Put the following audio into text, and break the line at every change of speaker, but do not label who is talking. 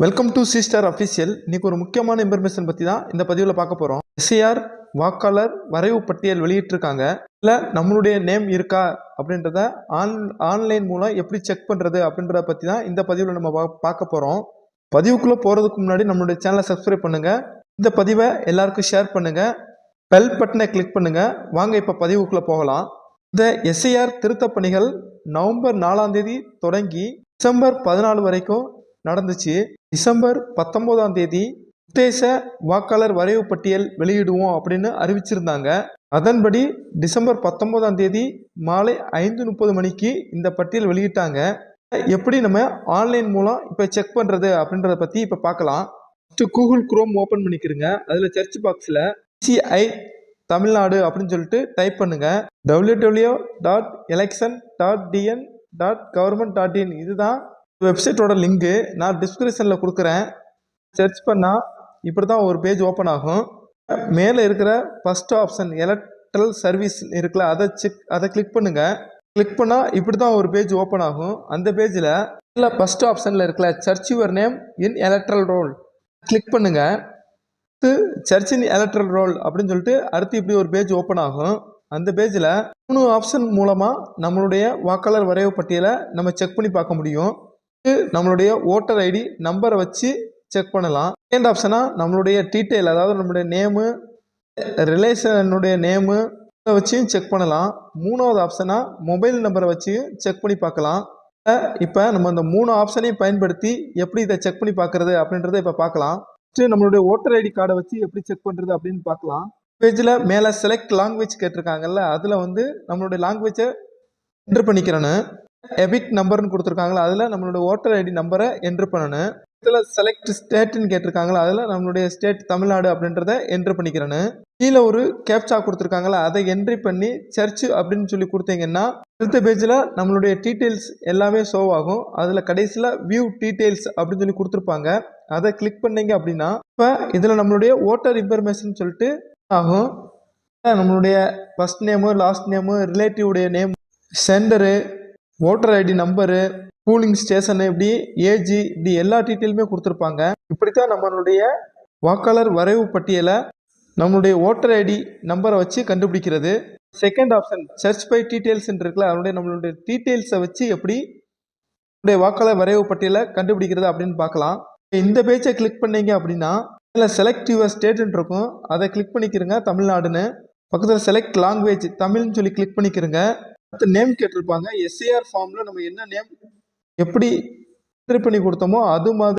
Welcome to sister official இன்னைக்கு ஒரு முக்கியமான இன்ஃபர்மேஷன் பற்றி தான் இந்த பதிவில் பார்க்க போகிறோம் எஸ்ஐஆர் வாக்காளர் வரைவு பட்டியல் வெளியிட்டிருக்காங்க. இல்லை நம்மளுடைய நேம் இருக்கா அப்படின்றத ஆன் ஆன்லைன் மூலம் எப்படி செக் பண்ணுறது அப்படின்றத பற்றி தான் இந்த பதிவில் நம்ம பா- பார்க்க போகிறோம் பதிவுக்குள்ளே போகிறதுக்கு முன்னாடி நம்மளுடைய சேனலை சப்ஸ்கிரைப் பண்ணுங்கள் இந்த பதிவை எல்லாருக்கும் ஷேர் பண்ணுங்கள் பெல் பட்டனை கிளிக் பண்ணுங்கள் வாங்க இப்போ பதிவுக்குள்ளே போகலாம். இந்த எஸ்ஐஆர் திருத்தப் பணிகள் நவம்பர் நாலாம் தேதி தொடங்கி டிசம்பர் பதினாலு வரைக்கும் நடந்துச்சு. டிசம்பர் பத்தொன்பதாம் தேதி உத்தேச வாக்காளர் வரைவு பட்டியல் வெளியிடுவோம் அப்படின்னு அறிவிச்சிருந்தாங்க. அதன்படி டிசம்பர் பத்தொன்பதாம் தேதி மாலை ஐந்து முப்பது மணிக்கு இந்த பட்டியல் வெளியிட்டாங்க. எப்படி நம்ம ஆன்லைன் மூலம் இப்போ செக் பண்ணுறது அப்படின்றத பற்றி இப்போ பார்க்கலாம். ஃபஸ்ட்டு கூகுள் குரோம் ஓப்பன் பண்ணிக்கிறங்க. அதில் சர்ச் பாக்ஸில் சிஐ தமிழ்நாடு அப்படின்னு சொல்லிட்டு டைப் பண்ணுங்க. W dot election dot TN dot government dot in இதுதான் வெப்சைட்டோட லிங்கு நான் டிஸ்கிரிப்ஷனில் கொடுக்குறேன். சர்ச் பண்ணால் இப்படி தான் ஒரு பேஜ் ஓப்பன் ஆகும். மேலே இருக்கிற ஃபஸ்ட் ஆப்ஷன் எலக்ட்ரல் சர்வீஸ் இருக்குல்ல அதை செக் அதை கிளிக் பண்ணுங்கள் கிளிக் பண்ணால் இப்படி தான் ஒரு பேஜ் ஓப்பன் ஆகும். அந்த பேஜில் இல்லை ஃபஸ்ட் ஆப்ஷனில் இருக்கல search your name in electoral roll click பண்ணுங்கள் அடுத்து சர்ச் இன் எலக்ட்ரல் ரோல் அப்படின்னு சொல்லிட்டு அடுத்து இப்படி ஒரு பேஜ் ஓப்பன் ஆகும். அந்த பேஜில் மூணு ஆப்ஷன் மூலமாக நம்மளுடைய வாக்காளர் வரைவு பட்டியலை நம்ம செக் பண்ணி பார்க்க முடியும். நம்மளுடைய ஓட்டர் ஐடி நம்பரை வச்சு செக் பண்ணலாம். செகண்ட் ஆப்ஷனாக நம்மளுடைய டீட்டெயில் அதாவது நம்மளுடைய நேமு ரிலேஷனுடைய நேமு இதை வச்சும் செக் பண்ணலாம். மூணாவது ஆப்ஷனாக மொபைல் நம்பரை வச்சும் செக் பண்ணி பார்க்கலாம். இப்போ நம்ம இந்த மூணு ஆப்ஷனையும் பயன்படுத்தி எப்படி இதை செக் பண்ணி பார்க்குறது அப்படின்றத இப்போ பார்க்கலாம். ஃபஸ்ட்டு நம்மளுடைய ஓட்டர் ஐடி கார்டை வச்சு எப்படி செக் பண்ணுறது அப்படின்னு பார்க்கலாம். பேஜில் மேலே செலக்ட் லாங்குவேஜ் கேட்டிருக்காங்கல்ல அதில் வந்து நம்மளுடைய லாங்குவேஜை என்ட்ரு பண்ணிக்கிறேன்னு. எபிட் நம்பர்னு கொடுத்துருக்காங்களா? அதில் நம்மளோட ஓட்டர் ஐடி நம்பரை என்ட்ரு பண்ணணும். இதில் செலக்ட் ஸ்டேட்டுன்னு கேட்டிருக்காங்களா? அதில் நம்மளுடைய ஸ்டேட் தமிழ்நாடு அப்படின்றத என்ட்ரு பண்ணிக்கிறேன்னு. கீழே ஒரு கேப்சா கொடுத்துருக்காங்களா? அதை என்ட்ரி பண்ணி சர்ச் அப்படின்னு சொல்லி கொடுத்தீங்கன்னா அடுத்த பேஜில் நம்மளுடைய டீட்டெயில்ஸ் எல்லாமே ஷோ ஆகும். அதில் கடைசியில் வியூ டீட்டெயில்ஸ் அப்படின்னு சொல்லி கொடுத்துருப்பாங்க. அதை கிளிக் பண்ணீங்க அப்படின்னா இப்போ இதில் நம்மளுடைய ஓட்டர் இன்ஃபர்மேஷன் சொல்லிட்டு ஆகும். நம்மளுடைய first name last name ரிலேட்டிவுடைய name centre voter ID number polling station இப்படி ஏஜி இப்படி எல்லா டீட்டெயிலுமே கொடுத்துருப்பாங்க. இப்படித்தான் நம்மளுடைய வாக்காளர் வரைவு பட்டியலை நம்மளுடைய ஓட்டர் ஐடி நம்பரை வச்சு கண்டுபிடிக்கிறது. Second option search by details இருக்குல்ல அதனுடைய நம்மளுடைய டீட்டெயில்ஸை வச்சு எப்படி நம்மளுடைய வாக்காளர் வரைவு பட்டியலை கண்டுபிடிக்கிறது அப்படின்னு பார்க்கலாம். இந்த பேஜை கிளிக் பண்ணீங்க அப்படின்னா இதில் செலக்ட் யுவர் ஸ்டேட்னு இருக்கும். அதை கிளிக் பண்ணிக்கிறங்க தமிழ்நாடுன்னு. பக்கத்தில் செலக்ட் லாங்குவேஜ் தமிழ்னு சொல்லி கிளிக் பண்ணிக்கிறங்க. அடுத்து நேம் கேட்டிருப்பாங்க. எஸ்ஏஆர் ஃபார்மில் நம்ம என்ன நேம் எப்படி என்ட்ரி பண்ணி கொடுத்தோமோ அது மாதிரி